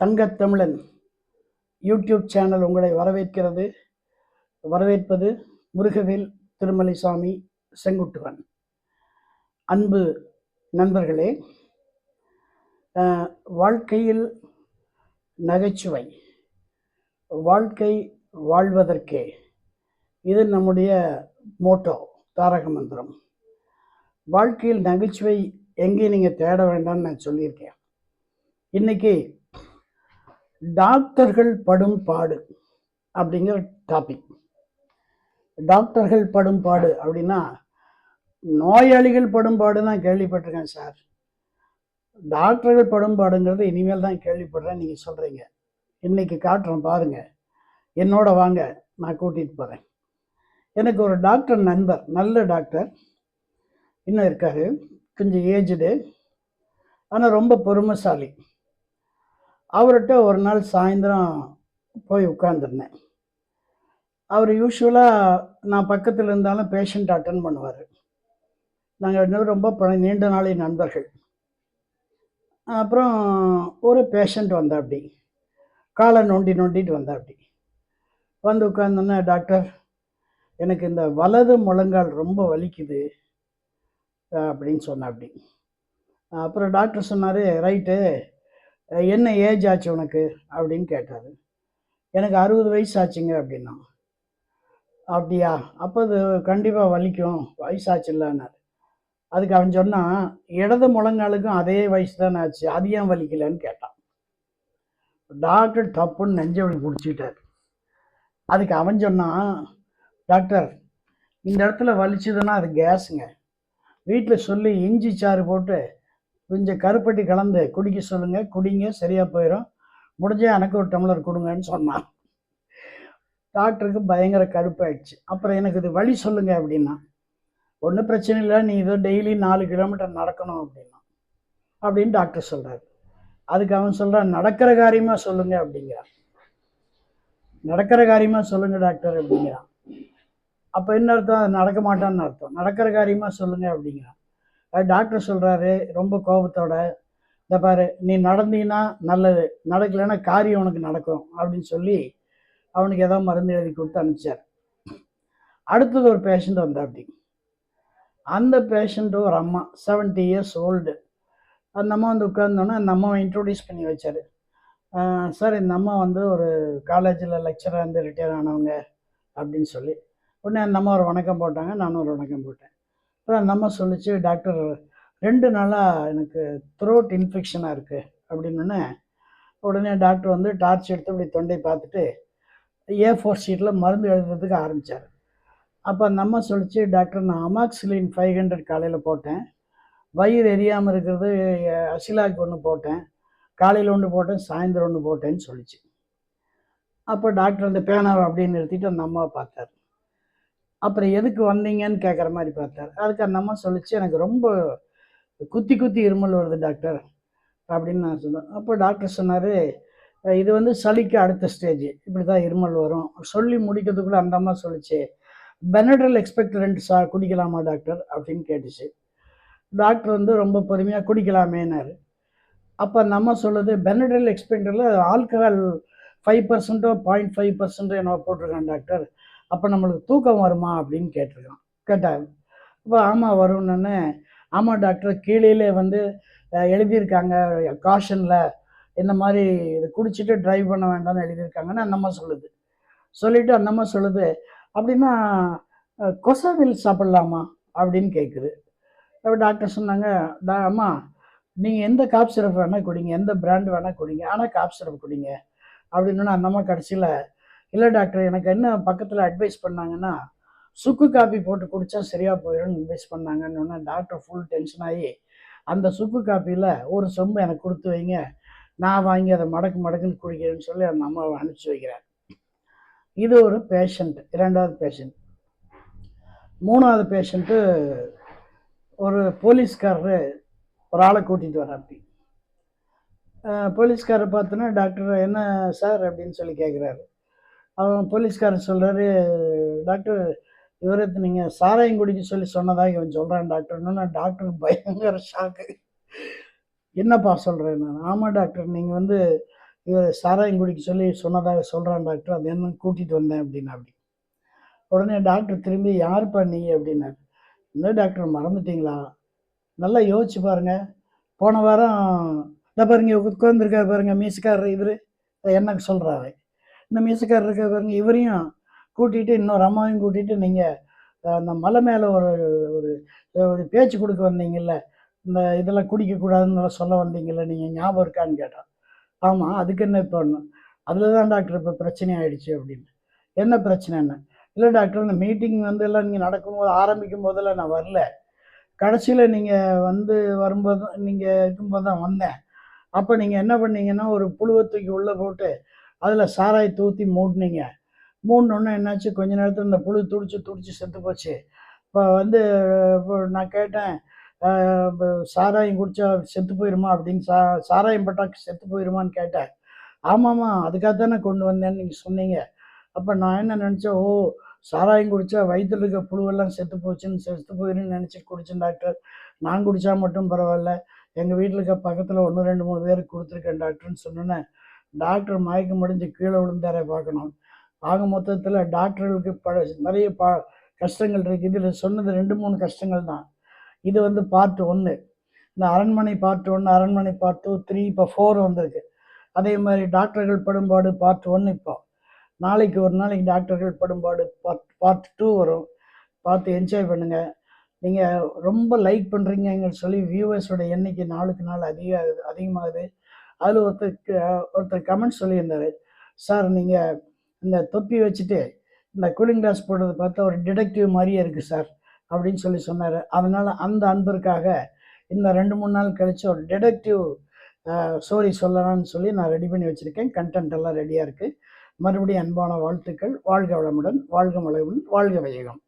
Thangathamizhan YouTube channel உங்களை வரவேற்கிறது. வரவேற்பது முருகவேல் திருமலைசாமி செங்குட்டுவன். அன்பு நண்பர்களே வாழ்க்கையில் நகைச்சுவை வாழ்க்கை வாழ்வதற்கே இது நம்முடைய மோட்டோ தாரக மந்திரம். வாழ்க்கையில் நகைச்சுவை எங்கேயும் நீங்கள் தேட வேண்டாம்னு நான் சொல்லியிருக்கேன். இன்னைக்கு டாக்டர்கள் படும் பாடு அப்படிங்கிற டாபிக் டாக்டர்கள் படும் பாடு அப்படின்னா நோயாளிகள் படும் பாடு தான் கேள்விப்பட்டிருக்கேன் சார். டாக்டர்கள் படும் பாடுங்கிறது இனிமேல் தான் கேள்விப்படுறேன் நீங்கள் சொல்கிறீங்க இன்னைக்கு காட்டுறேன் பாருங்க. என்னோட வாங்க நான் கூட்டிகிட்டு போகிறேன் எனக்கு ஒரு டாக்டர் நண்பர் நல்ல டாக்டர். இன்னும் இருக்காரு கொஞ்சம் ஏஜ்டு ஆனால் ரொம்ப பொறுமைசாலி. அவர்கிட்ட ஒரு நாள் சாயந்தரம் போய் உட்காந்துருந்தேன் அவர் யூஸ்வலாக நான் பக்கத்தில் இருந்தாலும் பேஷண்ட் அட்டன் பண்ணுவார். நாங்கள் ரொம்ப பழ- நீண்ட நாளை நண்பர்கள். அப்புறம் ஒரு பேஷண்ட் வந்தாப்படி காலை நொண்டி நொண்டிட்டு வந்தாப்படி வந்து உட்காந்தோன்னே டாக்டர் எனக்கு இந்த வலது முழங்கால் ரொம்ப வலிக்குது அப்படின்னு சொன்னாப்படி அப்புறம் டாக்டர் சொன்னார் ரைட்டு என்ன ஏஜ் ஆச்சு உனக்கு? அப்படின்னு கேட்டார். எனக்கு அறுபது வயசு ஆச்சுங்க அப்படின்னா. அப்படியா? அப்போ அது கண்டிப்பாக வலிக்கும். வயசாச்சு இல்லைன்னாரு. அதுக்கு அவன் சொன்னான் இடது முழங்காலுக்கும் அதே வயசு தானே ஆச்சு. அது ஏன் வலிக்கலன்னு கேட்டான். டாக்டர் தப்புன்னு நெஞ்ச வலி பிடிச்சிட்டார். அதுக்கு அவன் சொன்னான் டாக்டர் இந்த இடத்துல வலிச்சதுன்னா அது கேஸுங்க. வீட்டில் சொல்லி இஞ்சி சாறு போட்டு கொஞ்சம் கருப்பட்டி கலந்து குடிக்க சொல்லுங்கள் குடிங்க சரியாக போயிடும் முடிஞ்சால் எனக்கு ஒரு டம்ளர் கொடுங்கன்னு சொன்னான். டாக்டருக்கு பயங்கர கருப்பாயிடுச்சு. அப்புறம் எனக்கு இது வழி சொல்லுங்க அப்படின்னா ஒன்றும் பிரச்சனை இல்லை நீ இதோ டெய்லி நாலு கிலோமீட்டர் நடக்கணும் அப்படின்னா அப்படின்னு டாக்டர் சொல்கிறார் அதுக்கு அவன் சொல்கிறான் நடக்கிற காரியமாக சொல்லுங்க அப்படிங்கிறான். நடக்கிற காரியமாக சொல்லுங்க டாக்டர் அப்படிங்கிறான். அப்போ என்ன அர்த்தம்? அது நடக்க மாட்டான்னு அர்த்தம். நடக்கிற காரியமாக சொல்லுங்க அப்படிங்கிறான். டாக்டர் சொல்கிறாரு ரொம்ப கோபத்தோட இந்த பாரு நீ நடந்தீங்கன்னா நல்லது நடக்கலைன்னா காரியம் உனக்கு நடக்கும் அப்படின்னு சொல்லி அவனுக்கு ஏதோ மருந்து எழுதி கொடுத்து அனுப்பிச்சார். அடுத்தது ஒரு பேஷண்ட் வந்தா அப்படி அந்த பேஷண்ட்டு ஒரு அம்மா 70 இயர்ஸ் ஓல்டு அந்த அம்மா வந்து உட்கார்ந்தோன்னே அந்த அம்மாவை இன்ட்ரோடியூஸ் பண்ணி வச்சார். சார் இந்த அம்மா வந்து ஒரு காலேஜில் லெக்சராக இருந்து ரிட்டையர் ஆனவங்க அப்படின்னு சொல்லி. உடனே அந்த அம்மா ஒரு வணக்கம் போட்டாங்க நானும் ஒரு வணக்கம் போட்டேன். அப்புறம் அந்த அம்மா சொல்லிச்சு டாக்டர் ரெண்டு நாளாக எனக்கு த்ரோட் இன்ஃபெக்ஷனாக இருக்குது அப்படின்னோடனே உடனே டாக்டர் வந்து டார்ச் எடுத்து இப்படி தொண்டை பார்த்துட்டு ஏ ஃபோர் ஷீட்டில் மருந்து எழுதுறதுக்கு ஆரம்பித்தார் அப்போ அந்த அம்மா சொல்லிச்சு டாக்டர் நான் அமாக்சிலின் ஃபைவ் ஹண்ட்ரட் காலையில் போட்டேன். வயிறு எரியாமல் இருக்கிறது அசிலாக்கு ஒன்று போட்டேன். காலையில் ஒன்று போட்டேன் சாயந்தரம் ஒன்று போட்டேன்னு சொல்லிச்சு. அப்போ டாக்டர் அந்த பேனாவை அப்படின்னு நிறுத்திட்டு அந்த அம்மாவை பார்த்தார். அப்புறம் எதுக்கு வந்தீங்கன்னு கேட்குற மாதிரி பார்த்தார். அதுக்கு அந்த அம்மா சொல்லிச்சு எனக்கு ரொம்ப குத்தி குத்தி இருமல் வருது டாக்டர் அப்படின்னு நான் சொன்னேன். அப்போ டாக்டர் சொன்னார் இது வந்து சளிக்கு அடுத்த ஸ்டேஜ் இப்படி தான் இருமல் வரும். சொல்லி முடிக்கிறதுக்குள்ள அந்த அம்மா சொல்லிச்சு பெனட்ரல் எக்ஸ்பெக்டரண்ட் சா குடிக்கலாமா டாக்டர்? அப்படின்னு கேட்டுச்சு. டாக்டர் வந்து ரொம்ப பொறுமையாக குடிக்கலாமேனாரு அப்போ அந்த அம்மா சொல்லுது பெனட்ரல் எக்ஸ்பெக்டரில் ஆல்கஹால் ஃபைவ் பர்சன்ட்டோ பாயிண்ட் ஃபைவ் பர்சன்ட்டோ என்ன போட்டிருக்கான் டாக்டர். அப்போ நம்மளுக்கு தூக்கம் வருமா அப்படின்னு கேட்டிருக்கான். கேட்டாங்க இப்போ ஆமாம் வரும்னு ஆமாம் டாக்டர் கீழே வந்து எழுதியிருக்காங்க காஷனில் இந்த மாதிரி இது குடிச்சிட்டு டிரைவ் பண்ண வேண்டாம்னு எழுதியிருக்காங்கன்னு அந்த அம்மா சொல்லுது. சொல்லிட்டு அந்தம்மா சொல்லுது அப்படின்னா கொசவில் சாப்பிட்லாமா? அப்படின்னு கேட்குது அப்போ டாக்டர் சொன்னாங்க டா அம்மா நீங்கள் எந்த காப் சிரப் வேணால் குடிங்க எந்த பிராண்ட் வேணால் குடிங்க ஆனால் காப் சிரப் குடிங்க. அப்படின்னு அந்தம்மா கடைசியில் இல்லை டாக்டர் எனக்கு என்ன பக்கத்தில் அட்வைஸ் பண்ணாங்கன்னா சுக்கு காப்பி போட்டு குடித்தா சரியாக போயிடும்னு அட்வைஸ் பண்ணாங்கன்னு உடனே டாக்டர் ஃபுல் டென்ஷன் ஆகி அந்த சுக்கு காப்பியில் ஒரு சொம்பு எனக்கு கொடுத்து வைங்க நான் வாங்கி அதை மடக்கு மடக்குன்னு குடிக்கிறேன்னு சொல்லி அந்த அம்மாவை அனுப்பிச்சி வைக்கிறேன் இது ஒரு பேஷண்ட் இரண்டாவது பேஷண்ட் மூணாவது பேஷண்ட்டு ஒரு போலீஸ்காரரு ஒரு ஆளை கூட்டிகிட்டு வராப்பி போலீஸ்காரர் பார்த்தோன்னா டாக்டர் என்ன சார்? அப்படின்னு சொல்லி கேட்குறாரு அவன் போலீஸ்காரர் சொல்கிறாரு டாக்டர் இவரை நீங்கள் சாராயம் குடிக்க சொல்லி சொன்னதாக இவன் சொல்கிறான் டாக்டர்னு டாக்டருக்கு பயங்கர ஷாக்கு என்னப்பா சொல்கிறேன் நான்? ஆமாம் டாக்டர் நீங்கள் வந்து இவர் சாராயம் குடிக்க சொல்லி சொன்னதாக சொல்கிறான் டாக்டர் அது என்ன கூட்டிகிட்டு வந்தேன் அப்படின்னா அப்படி உடனே டாக்டர் திரும்பி யாருப்பா நீ? அப்படின்னாரு. இந்த டாக்டர் மறந்துட்டீங்களா? நல்லா யோசிச்சு பாருங்கள் போன வாரம் இந்த பாருங்க உட்காந்துருக்காரு பாருங்கள் மீசுக்காரர் இவர். எனக்கு சொல்கிறாரு இந்த மீசுக்காரர் இருக்கிறவங்க இவரையும் கூட்டிகிட்டு இன்னொரு அம்மாவையும் கூட்டிகிட்டு நீங்கள் அந்த மலை மேலே ஒரு ஒரு ஒரு பேச்சு கொடுக்க வந்தீங்கல்ல இந்த இதெல்லாம் குடிக்கக்கூடாதுன்னு சொல்ல வந்தீங்கல்ல நீங்கள் ஞாபகம் இருக்கான்னு கேட்டான் ஆமாம் அதுக்கு என்ன இப்போ அதில் தான் டாக்டர் இப்போ பிரச்சனை ஆயிடுச்சு அப்படின்னு. என்ன பிரச்சனைன்னு இல்லை டாக்டர் இந்த மீட்டிங் வந்து எல்லாம் நீங்கள் நடக்கும்போது ஆரம்பிக்கும் போதெல்லாம் நான் வரல. கடைசியில் நீங்கள் வந்து வரும்போது நீங்கள் இருக்கும்போது தான் வந்தேன். அப்போ நீங்கள் என்ன பண்ணீங்கன்னா ஒரு புழுவை தூக்கி உள்ளே போட்டு அதில் சாராய் தூத்தி மூடினீங்க. மூடணுன்னு என்னாச்சு? கொஞ்ச நேரத்தில் இந்த புழு துடிச்சு துடிச்சு செத்து போச்சு. இப்போ வந்து இப்போ நான் கேட்டேன் சாராயம் குடிச்சா செத்து போயிருமா? அப்படின்னு சா சாராயம் பட்டா செத்து போயிருமான்னு கேட்டேன். ஆமாம்மா அதுக்காக தானே கொண்டு வந்தேன்னு நீங்கள் சொன்னீங்க. அப்போ நான் என்ன நினச்சேன்? ஓ சாராயம் குடித்தா வயித்துல இருக்க புழுவெல்லாம் செத்து போச்சுன்னு செத்து போயிருன்னு நினச்சி குடிச்சேன் டாக்டர். நான் குடித்தா மட்டும் பரவாயில்ல. எங்கள் வீட்டில் இருக்க பக்கத்தில் ஒன்று ரெண்டு மூணு பேருக்கு கொடுத்துருக்கேன் டாக்டர்னு சொன்னோன்னே டாக்டர் மயக்கம் முடிஞ்சு கீழே விழுந்தாரே பார்க்கணும். ஆக மொத்தத்தில் டாக்டர்களுக்கு பல நிறைய பா கஷ்டங்கள் இருக்குது இதில் சொன்னது ரெண்டு மூணு கஷ்டங்கள் தான். இது வந்து பார்ட் ஒன்று இந்த அரண்மனை பார்ட் ஒன்று அரண்மனை பார்ட் டூ த்ரீ இப்போ ஃபோர் வந்திருக்கு. அதே மாதிரி டாக்டர்கள் படும்பாடு பார்ட் ஒன்று இப்போ. நாளைக்கு ஒரு நாளைக்கு டாக்டர்கள் படும்பாடு பார்ட் பார்ட் டூ வரும். பார்த்து என்ஜாய் பண்ணுங்கள் நீங்கள் ரொம்ப லைக் பண்ணுறீங்கன்னு சொல்லி வியூவர்ஸோட எண்ணிக்கை நாளுக்கு நாள் அதிக அதிகமாகுது. அதில் ஒருத்தர் ஒருத்தர் கமெண்ட் சொல்லியிருந்தார். சார் நீங்கள் இந்த தொப்பி வச்சுட்டு இந்த கூலிங் கிளாஸ் போடுறது பார்த்தா ஒரு டிடெக்டிவ் மாதிரியே இருக்குது சார் அப்படின்னு சொல்லி சொன்னார். அதனால் அந்த அன்பிற்காக இந்த ரெண்டு மூணு நாள் கழித்து ஒரு டிடெக்டிவ் ஸ்டோரி சொல்லலாம்னு சொல்லி நான் ரெடி பண்ணி வச்சுருக்கேன். கண்டென்ட் எல்லாம் ரெடியாக இருக்குது மறுபடியும் அன்பான வாழ்த்துக்கள். வாழ்க வளமுடன் வாழ்க வளமுடன் வாழ்க வையகம்.